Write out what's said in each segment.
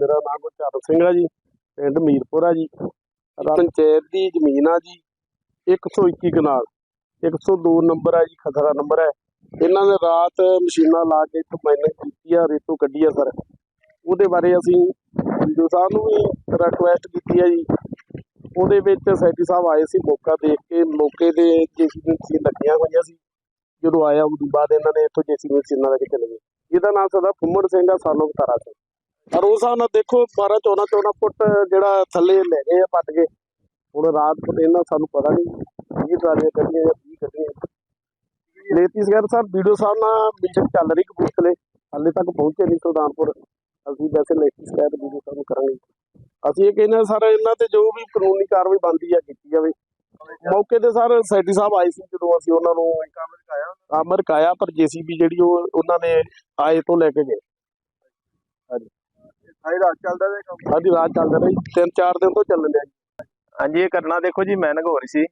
ਮੇਰਾ ਨਾਮ ਗੁਰਚਰਨ ਸਿੰਘ ਆ ਜੀ ਪਿੰਡ ਮੀਰਪੁਰ ਆ ਜੀ। ਪੰਚਾਇਤ ਦੀ ਜ਼ਮੀਨ ਆ ਜੀ। 121 ਕਨਾਲ 102 ਨੰਬਰ ਆ ਜੀ ਖਤਰਾ ਨੰਬਰ ਹੈ ਇਹਨਾਂ ਨੇ ਰਾਤ ਮਸ਼ੀਨਾਂ ਲਾ ਕੇ ਇੱਥੋਂ ਮਾਈਨਿੰਗ ਕੀਤੀ ਆ ਰੇਤੋਂ ਕੱਢੀ ਆ ਸਰ। ਉਹਦੇ ਬਾਰੇ ਅਸੀਂ ਵੀਡੀਓ ਸਾਹਿਬ ਨੂੰ ਵੀ ਰਿਕੁਐਸਟ ਕੀਤੀ ਆ ਜੀ। ਉਹਦੇ ਵਿੱਚ ਸੈਕਟਰੀ ਸਾਹਿਬ ਆਏ ਸੀ ਮੌਕਾ ਦੇਖ ਕੇ ਮੌਕੇ ਦੇ ਜੇਸੀਬੀ ਮਸ਼ੀਨ ਲੱਗੀਆਂ ਹੋਈਆਂ ਸੀ। ਜਦੋਂ ਆਇਆ ਉਦੋਂ ਬਾਅਦ ਇਹਨਾਂ ਨੇ ਇੱਥੋਂ ਜੇਸੀਬੀ ਮਸ਼ੀਨਾਂ ਲੈ ਕੇ ਚਲੇ ਗਏ। ਇਹਦਾ ਨਾਮ ਸਦਾ ਫੁੰਮੜ ਸਿੰਘ ਆ ਸਾਨੂੰ ਤਾਰਾ ਸਿੰਘ। ਪਰ ਉਸ ਹਿਸਾਬ ਨਾਲ ਦੇਖੋ 12 14 14 ਫੁੱਟ ਜਿਹੜਾ ਥੱਲੇ ਲੈ ਗਏ ਆ ਪੱਟ ਕੇ। ਹੁਣ ਰਾਤ ਨੂੰ ਇਹਨਾਂ ਸਾਨੂੰ ਪਤਾ ਨਹੀਂ ਕੀ ਟਰਾਲੀਆਂ ਕੱਢੀਆਂ ਜਾਂ ਕੀ ਕੱਢੀਆਂ। ਲੇਤੀ ਸਾਹਿਬ ਵੀਡੀਓ ਸਾਹਿਬ ਨਾਲ ਮੀਟਿੰਗ ਚੱਲ ਰਹੀ ਕਪੂਰਥਲੇ ਹਾਲੇ ਤੱਕ ਪਹੁੰਚੇ ਨਹੀਂ ਸੁਲਤਾਨਪੁਰ। ਅਸੀਂ ਵੈਸੇ ਲੇਤੀ ਸ਼ਿਕਾਇਤ ਵੀਡੀਓ ਸਾਹਿਬ ਕਰਾਂਗੇ। ਅਸੀਂ ਇਹ ਕਹਿੰਦੇ ਸਰ, ਇਹਨਾਂ ਤੇ ਜੋ ਵੀ ਕਾਨੂੰਨੀ ਕਾਰਵਾਈ ਬਣਦੀ ਆ, ਕੀਤੀ ਜਾਵੇ। ਮੌਕੇ ਤੇ ਸਰ, ਸੈਟੀ ਸਾਹਿਬ ਆਏ ਸੀ ਜਦੋਂ ਅਸੀਂ ਉਹਨਾਂ ਨੂੰ ਕੰਮ ਰਕਾਇਆ ਪਰ ਜੀਸੀਬੀ ਜਿਹੜੀ ਉਹ ਉਹਨਾਂ ਨੇ ਆਏ ਤੋਂ ਲੈ ਕੇ ਗਏ। ਹਾਈ ਰਾਤ ਚੱਲਦਾ ਕੰਮ। ਰਾਤ ਰਹੀ ਤਿੰਨ ਚਾਰ ਦਿਨ ਤੋਂ ਚੱਲਣ ਡਿਆ ਹਾਂਜੀ ਇਹ ਘਟਨਾ ਦੇਖੋ ਜੀ ਮੈਨਗ ਹੋ ਰਹੀ ਸੀ।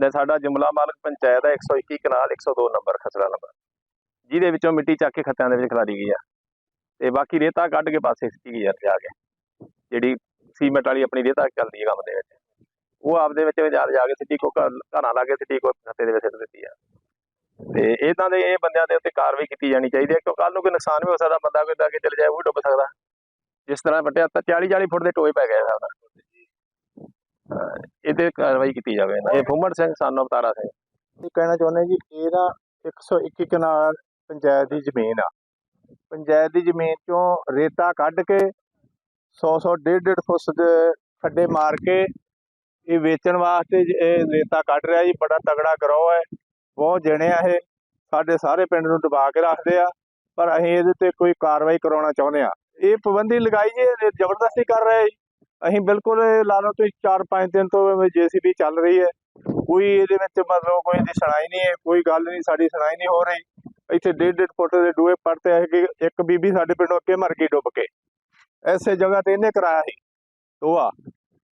ਤੇ ਸਾਡਾ ਜੁਮਲਾ ਮਾਲਕ ਪੰਚਾਇਤ ਹੈ 121 ਕਨਾਲ 102 ਨੰਬਰ ਖਸੜਾ ਨੰਬਰ। ਜਿਹਦੇ ਵਿੱਚੋਂ ਮਿੱਟੀ ਚੱਕ ਕੇ ਖੱਤਿਆਂ ਦੇ ਵਿੱਚ ਖਿਲਾਰੀ ਗਈ ਆ। ਤੇ ਬਾਕੀ ਰੇਤਾ ਕੱਢ ਕੇ ਪਾਸੇ ਸਿੱਟੀ ਗਈ ਆ ਜਾ ਕੇ। ਜਿਹੜੀ ਸੀਮੈਂਟ ਵਾਲੀ ਆਪਣੀ ਰੇਤਾ ਚੱਲਦੀ ਹੈ ਕੰਮ ਦੇ ਵਿੱਚ। ਉਹ ਆਪਦੇ ਵਿੱਚ ਜਾ ਜਾ ਕੇ ਸਿੱਟੀ ਕੋ ਘਰ- ਲਾ ਕੇ ਸਿੱਟੀ ਕੋ ਖੱਤੇ ਦੇ ਵਿੱਚ ਸਿੱਟ ਦਿੱਤੀ ਆ। ਤੇ ਇਦਾਂ ਦੇ ਇਹ ਬੰਦਿਆਂ ਦੇ ਉੱਤੇ ਕਾਰਵਾਈ ਕੀਤੀ ਜਾਣੀ ਚਾਹੀਦੀ ਹੈ ਕਿਉਂਕਿ ਕੱਲ ਨੂੰ ਕੋਈ ਨੁਕਸਾਨ ਵੀ ਹੋ ਸਕਦਾ ਬੰਦਾ ਕੋਈ ਅੱਗੇ ਚਲੇ ਜਾਏ ਉਹ ਡੁੱਬ ਸਕਦਾ। ਜਿਸ ਤਰ੍ਹਾਂ ਵੱਟਿਆ ਤਾਂ 40 40 ਫੁੱਟ ਦੇ ਟੋਏ ਪੈ ਗਏ ਸਾਡਾ। ਇਹਦੇ ਕਾਰਵਾਈ ਕੀਤੀ ਜਾਵੇ। ਇਹ ਫੁੰਮੜ ਸਿੰਘ ਸਾਨੂੰ ਅਵਤਾਰਾ ਸਿੰਘ। ਇਹ ਕਹਿਣਾ ਚਾਹੁੰਦੇ ਜੀ, ਇਹ ਨਾ 121 ਕਨਾਲ ਪੰਚਾਇਤ ਦੀ ਜ਼ਮੀਨ ਆ। ਪੰਚਾਇਤ ਦੀ ਜ਼ਮੀਨ ਚੋਂ ਰੇਤਾ ਕੱਢ ਕੇ 100 100 150 150 ਫੁੱਟ ਦੇ ਖੱਡੇ ਮਾਰ ਕੇ ਇਹ ਵੇਚਣ ਵਾਸਤੇ ਇਹ ਰੇਤਾ ਕੱਢ ਰਿਹਾ ਜੀ। ਬੜਾ ਤਗੜਾ ਗਰੋਹ ਹੈ। ਬਹੁਤ ਜਣੇ ਆ ਇਹ। ਸਾਡੇ ਸਾਰੇ ਪਿੰਡ ਨੂੰ ਦਬਾ ਕੇ ਰੱਖਦੇ ਆ। ਪਰ ਅਸੀਂ ਇਹਦੇ ਤੇ ਕੋਈ ਕਾਰਵਾਈ ਕਰਾਉਣਾ ਚਾਹੁੰਦੇ ਆ। ਇਹ ਪਾਬੰਦੀ ਲਗਾਈ ਜੀ ਜ਼ਬਰਦਸਤੀ ਕਰ ਰਹੇ ਜੀ। ਅਸੀਂ ਬਿਲਕੁਲ ਇਹ ਲਾ ਲਓ ਤੁਸੀਂ 4-5 ਦਿਨ ਤੋਂ ਜੀਸੀਬੀ ਚੱਲ ਰਹੀ ਹੈ। ਕੋਈ ਇਹਦੇ ਵਿੱਚ ਮਤਲਬ ਕੋਈ ਦੀ ਸੁਣਾਈ ਨਹੀਂ ਹੈ, ਕੋਈ ਗੱਲ ਨਹੀਂ, ਸਾਡੀ ਸੁਣਾਈ ਨਹੀਂ ਹੋ ਰਹੀ। ਇੱਥੇ ਡੇਢ ਡੇਢ ਫੁੱਟ ਦੇ ਡੂਏ ਪੜਤੇ ਹੈ ਕਿ ਇੱਕ ਬੀਬੀ ਸਾਡੇ ਪਿੰਡੋਂ ਅੱਗੇ ਮਰ ਗਈ ਡੁੱਬ ਕੇ। ਐਸੇ ਜਗ੍ਹਾ ਤੇ ਇਹਨੇ ਕਰਾਇਆ ਸੀ। ਟੋਆ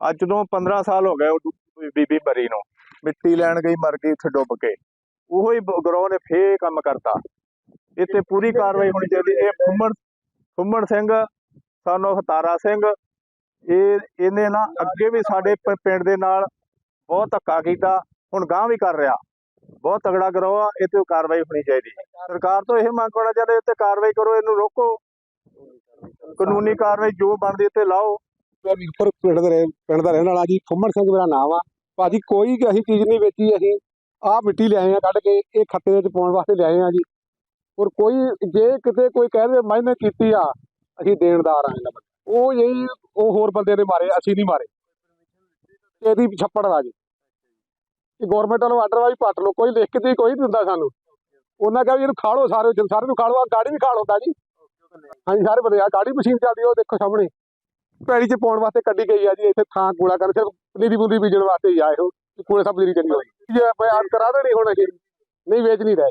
ਅੱਜ ਤੋਂ 15 ਸਾਲ ਹੋ ਗਏ ਉਹ ਬੀਬੀ ਮਰੀ ਨੂੰ। ਮਿੱਟੀ ਲੈਣ ਗਈ, ਮਰ ਗਈ ਉੱਥੇ ਡੁੱਬ ਕੇ। ਉਹੋ ਹੀ ਗਰੋਹ ਨੇ ਫੇਰ ਕੰਮ ਕਰਤਾ। ਇੱਥੇ ਪੂਰੀ ਕਾਰਵਾਈ ਹੋਣੀ ਚਾਹੀਦੀ ਇਹ ਫੁੰਮਣ ਫੁੰਮਣ ਸਿੰਘ ਸਾਨੂੰ ਹਤਾਰਾ ਸਿੰਘ, ਇਹ, ਇਹਨੇ ਨਾ ਅੱਗੇ ਵੀ ਸਾਡੇ ਪਿੰਡ ਦੇ ਨਾਲ ਬਹੁਤ ਧੱਕਾ ਕੀਤਾ, ਹੁਣ ਗਾਂਹ ਵੀ ਕਰ ਰਿਹਾ। ਬਹੁਤ ਤਗੜਾ ਗਰੋਹ ਆ ਇਹ ਤੇ ਕਾਰਵਾਈ ਹੋਣੀ ਚਾਹੀਦੀ ਸਰਕਾਰ ਤੋਂ ਇਹ ਮੰਗ ਕਰਨਾ ਚਾਹੁੰਦੇ ਤੇ ਕਾਰਵਾਈ ਕਰੋ, ਇਹਨੂੰ ਰੋਕੋ। ਕਾਨੂੰਨੀ ਕਾਰਵਾਈ ਜੋ ਬਣਦੀ ਤੇ ਲਾਓ। ਮੈਂ ਵੀਰਪੁਰ ਪਿੰਡ ਦਾ ਪਿੰਡ ਦਾ ਰਹਿਣ ਵਾਲਾ ਜੀ ਖੁੰਮਣ ਸਿੰਘ ਮੇਰਾ ਨਾਮ ਆ। ਭਾਜੀ, ਕੋਈ ਅਸੀਂ ਚੀਜ਼ ਨਹੀਂ ਵੇਚੀ, ਅਸੀਂ ਆਹ ਮਿੱਟੀ ਲਿਆਏ ਆ ਕੱਢ ਕੇ, ਇਹ ਖੱਤੇ ਵਿੱਚ ਪਾਉਣ ਵਾਸਤੇ ਲਿਆਏ ਆ ਜੀ। ਔਰ ਕੋਈ, ਜੇ ਕਿਤੇ ਕੋਈ ਕਹਿ ਦੇ ਮੈਂ ਕੀਤੀ ਆ। ਅਸੀਂ ਦੇਣਦਾਰ ਆ ਇਹਨਾਂ ਬੰਦੇ ਉਹ ਯਹੀ ਉਹ ਹੋਰ ਬੰਦੇ ਨੇ ਮਾਰੇ, ਅਸੀਂ ਨਹੀਂ ਮਾਰੇ। ਇਹਦੀ ਛੱਪੜ ਦਾ ਜੀ। ਕਿ ਗਵਰਨਮੈਂਟ ਵੱਲੋਂ ਆਰਡਰ ਆ ਵੀ ਪੱਟ ਲਓ, ਕੋਈ ਲਿਖ ਕੇ ਤੇ ਕੋਈ ਨਹੀਂ ਦਿੰਦਾ ਸਾਨੂੰ। ਉਹਨਾਂ ਕਿਹਾ ਵੀ ਇਹਨੂੰ ਖਾ ਲਓ ਸਾਰੇ ਜਨ, ਸਾਰੇ ਨੂੰ ਖਾ ਲਓ, ਆਹ ਗਾੜੀ ਵੀ ਖਾ ਲਓਗਾ ਜੀ ਹਾਂਜੀ, ਸਾਰੇ ਬੰਦੇ ਆ ਗਾੜੀ ਮਸ਼ੀਨ ਚੱਲਦੀ ਉਹ ਦੇਖੋ ਸਾਹਮਣੇ। ਪੈੜੀ ਚ ਪਾਉਣ ਵਾਸਤੇ ਕੱਢੀ ਗਈ ਆ ਜੀ, ਇੱਥੇ ਥਾਂ ਕੂੜਾ ਕਰਨ। ਸਿਰਫ ਪਨੀਰੀ ਬੂੰਦੀ ਬੀਜਣ ਵਾਸਤੇ ਹੀ ਆਏ ਹੋ ਕੂੜੇ ਸਭ ਜਿਹੜੀ ਚੰਗੀ ਹੋਈ। ਜੇ ਬਿਆਨ ਕਰਾ ਦੇਣੀ ਹੁਣ ਅਸੀਂ, ਨਹੀਂ ਵੇਚ ਨਹੀਂ ਰਹੇ।